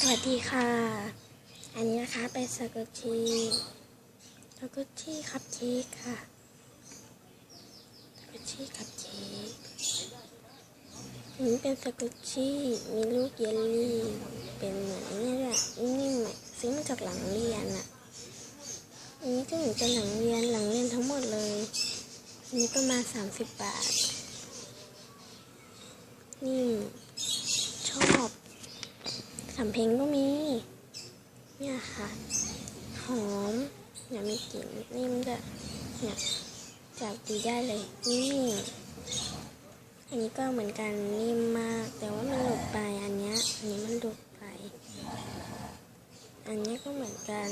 สวัสดีค่ะ อันนี้นะคะเป็นสกุชีสกุชีคัพเค้กค่ะสกุชีคัพเค้กอันนี้เป็นสกุชีมีลูกเยลลี่ เป็นเหมือนนี่แหละนิ่มๆอะซื้อมาจากหลังเรียนอะอันนี้ก็เหมือนเป็นหลังเรียนหลังเรียนทั้งหมดเลย อันนี้ประมาณ30บบาท นิ่ม สำเพ็งก็มี เนี่ยค่ะ หอมเนี่ยมีกลิ่นนิ่มด้วยเนี่ยจับดีได้เลยนี่อันนี้ก็เหมือนกันนิ่มมาก แต่ว่ามันหลุดไปอันเนี้ยอันนี้มันหลุดไป อันนี้ก็เหมือนกัน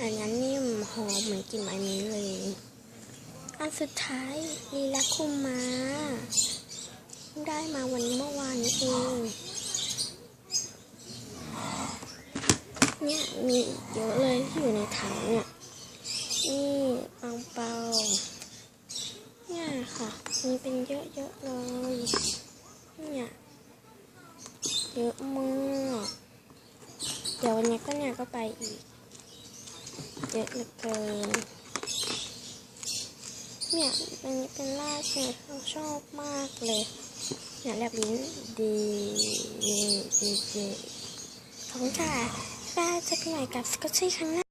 อันนี้นิ่มหอมเหมือนกลิ่นไม้มิ้นเลย อันสุดท้ายลีลาคุมมา ได้มาวันเมื่อวานนี้เอง เนี่ยมีอีกเยอะเลยที่อยู่ในถังเนี่ย นี่ปังเปาเนี่ยค่ะมีเป็นเยอะๆเลย เนี่ย เยอะมากเดี๋ยววันนี้ก็เนี่ยก็ไปอีก เยอะเหลือเกินเนี่ยเป็นเป็นลากเนี่ยเขาชอบมากเลยเนี่ยแลบลิ้นดีดีดีขอบคุณค่ะ ได้เจอกันใหม่กับสกอตชี่ครั้งหน้า